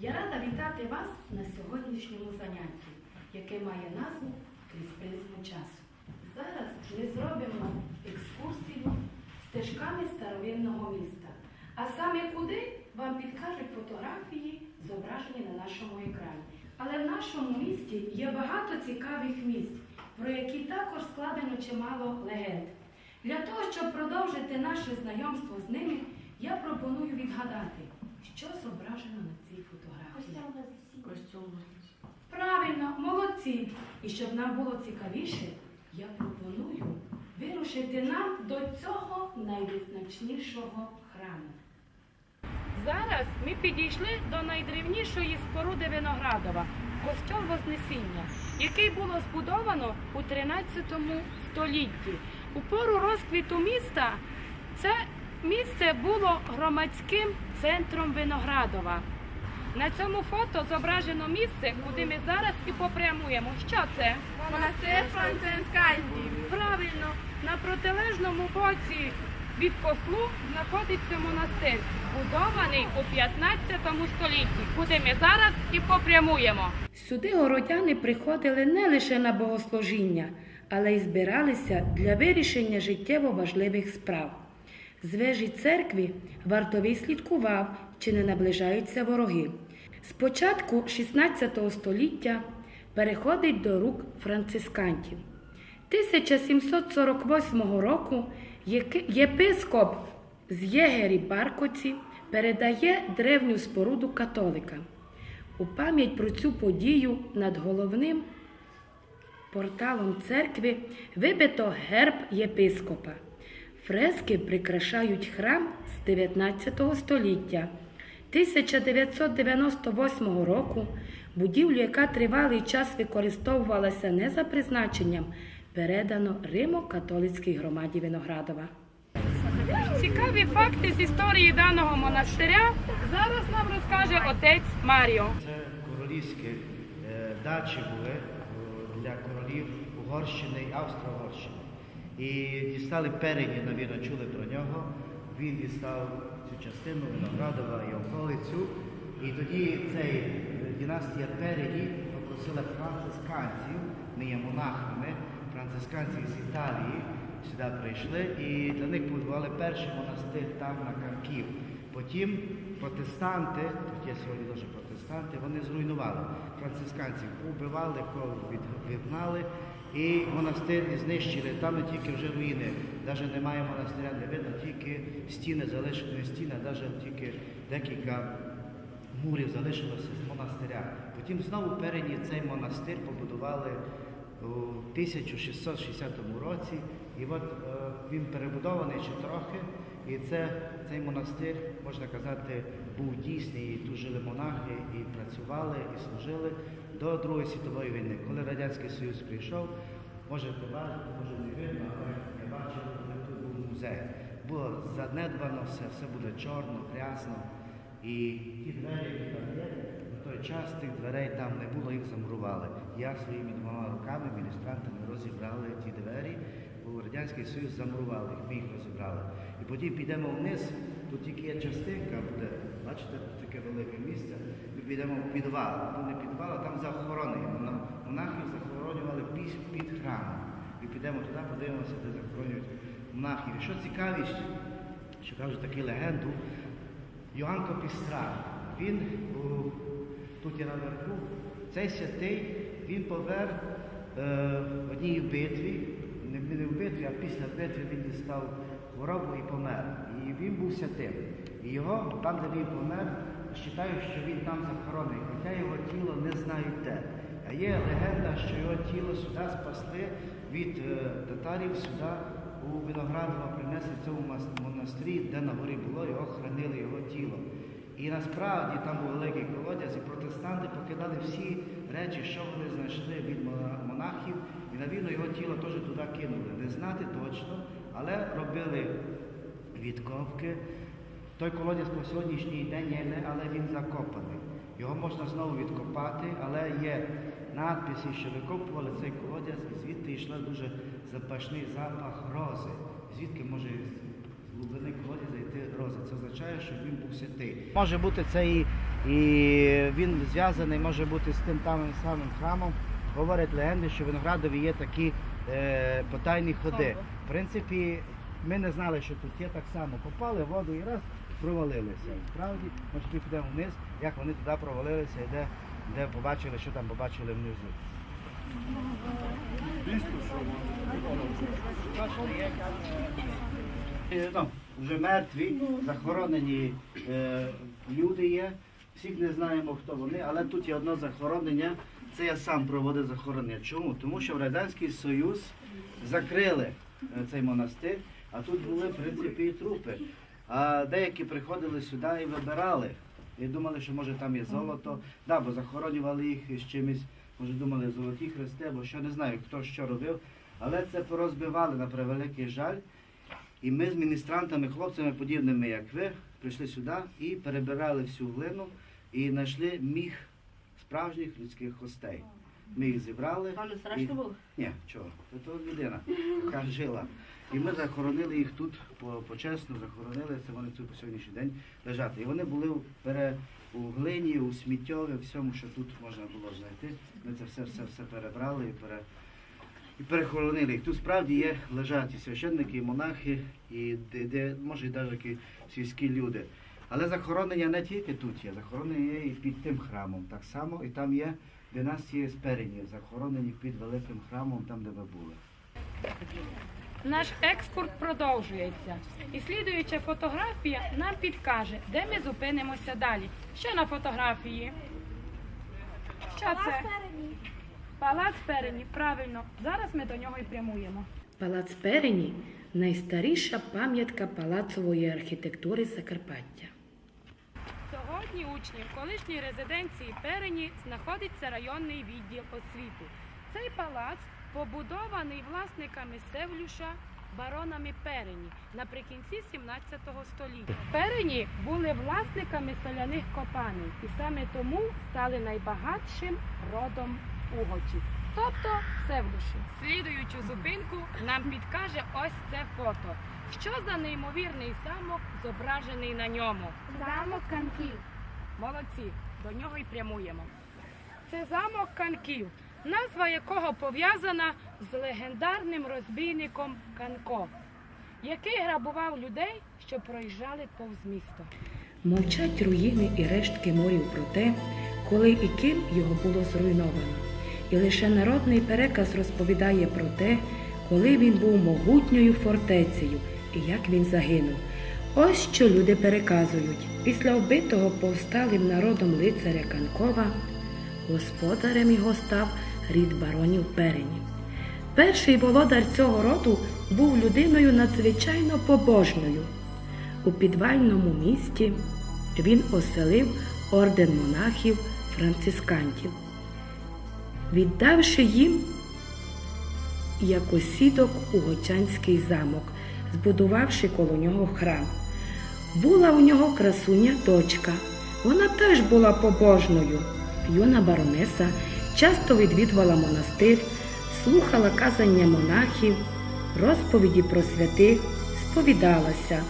Я рада вітати вас на сьогоднішньому занятті, яке має назву Крізь призму часу. Зараз ми зробимо екскурсію стежками старовинного міста. А саме куди вам підкажуть фотографії, зображені на нашому екрані. Але в нашому місті є багато цікавих місць, про які також складено чимало легенд. Для того, щоб продовжити наше знайомство з ними, я пропоную відгадати, що зображено на цій фотографії. Костюм. Правильно, молодці! І щоб нам було цікавіше, я пропоную вирушити нам до цього найвизначнішого храму. Зараз ми підійшли до найдревнішої споруди Виноградова костьол Вознесіння, який було збудовано у 13 столітті. У пору розквіту міста це місце було громадським центром Виноградова. На цьому фото зображено місце, куди ми зараз і попрямуємо. Що це? Монастир Францисканів. Правильно, на протилежному боці від кослу знаходиться монастир, збудований у 15 столітті, куди ми зараз і попрямуємо. Сюди городяни приходили не лише на богослужіння, але й збиралися для вирішення життєво важливих справ. З вежі церкви вартовий слідкував, чи не наближаються вороги. З початку 16 століття переходить до рук францискантів. 1748 року єпископ з Єгері Баркоці передає древню споруду католикам. У пам'ять про цю подію над головним порталом церкви вибито герб єпископа. Фрески прикрашають храм з 19 століття. 1998 року будівлю, яка тривалий час використовувалася не за призначенням, передано Римо-католицькій громаді Виноградова. Цікаві факти з історії даного монастиря зараз нам розкаже отець Маріо. Це королівські е, дачі були е, для королів Угорщини і Австро-Угорщини. І дістали перені, навірно, чули про нього. Він дістав цю частину Виноградова і околицю. І тоді цей е, династія Переді попросила францисканців, ми є монахами, францисканці з Італії сюди прийшли і для них побудували перший монастир там на Карків. Потім протестанти, тут є сьогодні дуже протестанти, вони зруйнували францисканців, убивали, від- відгнали, і монастир знищили. Там не тільки вже руїни, навіть немає монастиря, не видно, тільки стіни залишені стіни, навіть тільки декілька мурів залишилося з монастиря. Потім знову перені цей монастир побудували у 1660 році, і от е, він перебудований ще трохи. І це, цей монастир, можна казати, був дійсний, і тут жили монахи, і працювали, і служили до Другої світової війни. Коли Радянський Союз прийшов, можете бачити, може не видно, але я бачив, коли тут був музей. Було занедбано все, все буде чорно, грязно. І ті двері, які там є, на той час тих дверей там не було, їх замурували. Я своїми двома руками, міністрантами розібрали ті двері, бо Радянський Союз замурували їх, ми їх розібрали. І потім підемо вниз, тут тільки є частинка буде, бачите, тут таке велике місце. Підемо в підвал. Не підвал, а там захоронені. Монахів захоронювали під, під храмом. І підемо туди, подивимося, де захоронюють монахів. І що цікавість, що кажуть таку легенду, Йоанн Копістран, він у, тут є наверху, цей святий, він помер е, в одній битві, не, не в битві, а після битви він дістав хворобу і помер. І він був святим. І його, там, де він помер, вважають, що він там захоронений, хоча його тіло не знають де. А є легенда, що його тіло сюди спасли від е, татарів сюди у Виноградова принесли в цьому монастирі, де на горі було, його хранили його тіло. І насправді там був великий колодязь, і протестанти покидали всі речі, що вони знайшли від монахів, і навірно його тіло теж туди кинули. Не знати точно, але робили відкопки. Той колодязь по сьогоднішній день є, не- але він закопаний. Його можна знову відкопати, але є надписи, що викопували цей колодязь, і звідти йшла дуже запашний запах рози. Звідки може з глибини колодязя йти рози? Це означає, що він був святий. Може бути це і І він зв'язаний може бути з тим там самим храмом. Говорять легенди, що в Виноградові є такі е, потайні ходи. В принципі, ми не знали, що тут є так само. Попали воду і раз провалилися. Справді, ми підемо вниз, як вони туди провалилися і де, де побачили, що там побачили внизу. Е, Ну, вже мертві, захоронені е, люди є. Всіх не знаємо, хто вони, але тут є одне захоронення. Це я сам проводив захоронення. Чому? Тому що в Радянський Союз закрили е, цей монастир, а тут були, в принципі, і трупи. А деякі приходили сюди і вибирали. І думали, що може там є золото. Да, бо захоронювали їх з чимось, може думали золоті хрести, або що не знаю, хто що робив. Але це порозбивали на превеликий жаль. І ми з міністрантами, хлопцями, подібними, як ви, прийшли сюди і перебирали всю глину і знайшли міг справжніх людських костей. Ми їх зібрали. Вам не страшно було? Ні, чого? Це то людина, яка жила. І ми захоронили їх тут почесно, захоронили, це вони тут по сьогоднішній день лежать. І вони були пере, у глині, у сміттєві, всьому, що тут можна було знайти. Ми це все, все, все перебрали і пере, і перехоронили їх. Тут справді є лежать і священники, і монахи, і де, де може і навіть сільські люди. Але захоронення не тільки тут є, захоронення є і під тим храмом. Так само, і там є династії Сперені, захоронені під великим храмом, там, де ви були. Наш екскурс продовжується. І слідуюча фотографія нам підкаже, де ми зупинимося далі. Що на фотографії? Що це? Палац Перені, правильно. Зараз ми до нього і прямуємо. Палац Перені найстаріша пам'ятка палацової архітектури Закарпаття. Сьогодні учнів колишньої резиденції Перені знаходиться районний відділ освіти. Цей палац побудований власниками Севлюша баронами Перені наприкінці 17 століття. Перені були власниками соляних копанин і саме тому стали найбагатшим родом угочів. Тобто Севлюші. Слідуючу зупинку нам підкаже ось це фото. Що за неймовірний замок зображений на ньому? Замок Канків. Молодці, до нього й прямуємо. Це замок Канків, назва якого пов'язана з легендарним розбійником Канко, який грабував людей, що проїжджали повз місто. Мовчать руїни і рештки морів про те, коли і ким його було зруйновано. І лише народний переказ розповідає про те, коли він був могутньою фортецею і як він загинув. Ось що люди переказують. Після вбитого повсталим народом лицаря Канкова господарем його став рід баронів Перені. Перший володар цього роду був людиною надзвичайно побожною. У підвальному місті він оселив орден монахів францискантів, віддавши їм як осідок Угочанський замок, збудувавши коло нього храм. Була у нього красуня дочка. Вона теж була побожною. Юна баронеса часто відвідувала монастир, слухала казання монахів, розповіді про святих, сповідалася.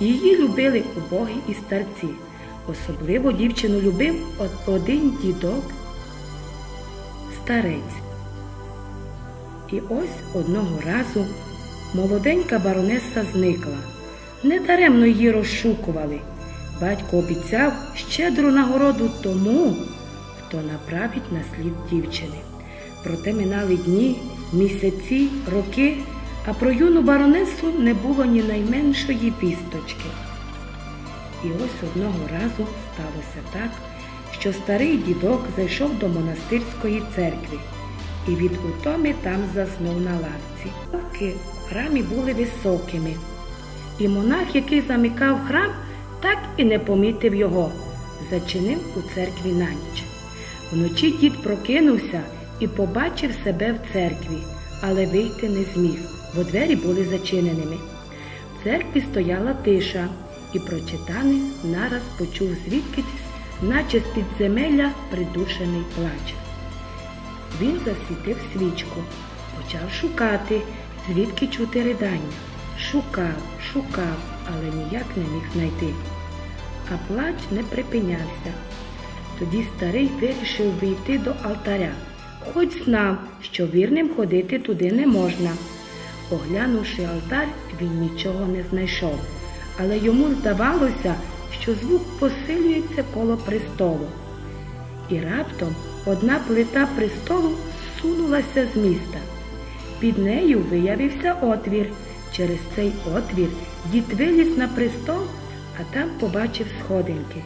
Її любили убогі і старці. Особливо дівчину любив один дідок, старець. І ось одного разу молоденька баронеса зникла. Недаремно її розшукували. Батько обіцяв щедру нагороду тому, хто направить на слід дівчини. Проте минали дні, місяці, роки, а про юну баронесу не було ні найменшої пісточки. І ось одного разу сталося так, що старий дідок зайшов до монастирської церкви і від утоми там заснув на лавці. Лавки в храмі були високими, і монах, який замикав храм, так і не помітив його, зачинив у церкві на ніч. Вночі дід прокинувся і побачив себе в церкві, але вийти не зміг, бо двері були зачиненими. В церкві стояла тиша, і прочитаний нараз почув звідкись, наче з підземелля придушений плач. Він засвітив свічку, почав шукати, звідки чути ридання. Шукав, шукав, але ніяк не міг знайти. А плач не припинявся. Тоді старий вирішив вийти до алтаря, хоч знав, що вірним ходити туди не можна. Оглянувши алтар, він нічого не знайшов, але йому здавалося, що звук посилюється коло престолу. І раптом одна плита престолу сунулася з міста. Під нею виявився отвір. Через цей отвір дід виліз на престол, а там побачив сходинки,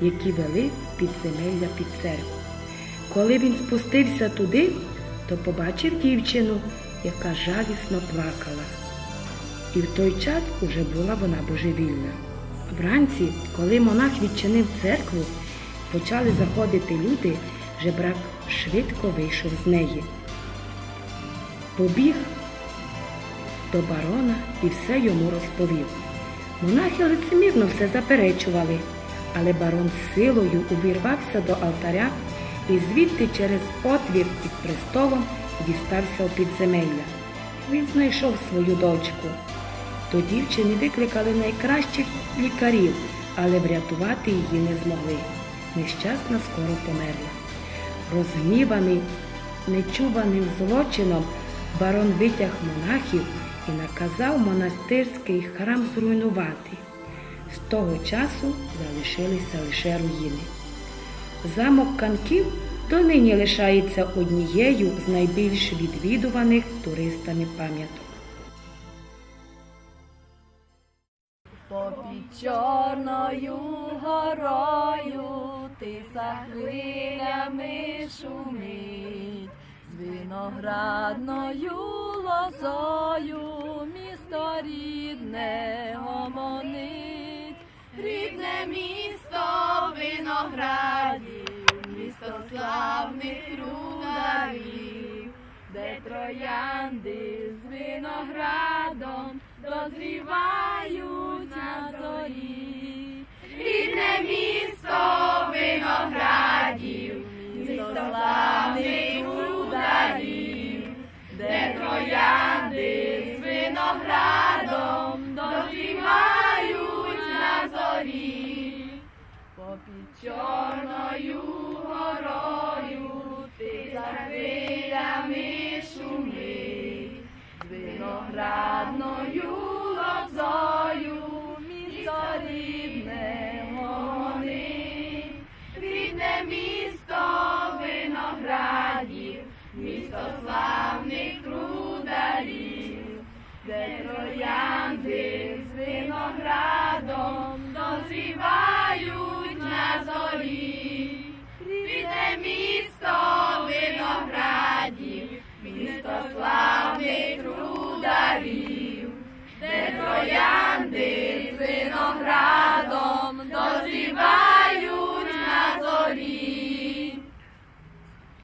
які вели в підземелля під церкву. Коли він спустився туди, то побачив дівчину, яка жалісно плакала. І в той час уже була вона божевільна. Вранці, коли монах відчинив церкву, почали заходити люди, жебрак швидко вийшов з неї. Побіг до барона і все йому розповів. Монахи лицемірно все заперечували, але барон силою увірвався до алтаря і звідти через отвір під престолом дістався у підземелля. Він знайшов свою дочку. До дівчини викликали найкращих лікарів, але врятувати її не змогли. Нещасна скоро померла. Розгніваний нечуваним злочином, барон витяг монахів і наказав монастирський храм зруйнувати. З того часу залишилися лише руїни. Замок Канків донині лишається однією з найбільш відвідуваних туристами пам'яток. Попід чорною горою тиса хвилями шумить, з виноградною лозою місто рідне гомонить, рідне місто виноградів, місто славних трударів, де троянди з виноградом дозрівають на зорі. Рідне місто виноградів, троянди з виноградом дозрівають на зорі. Попід троянди з виноградом дозрівають на зорі, Піде місто виноградів, місто славних трударів, де троянди з виноградом.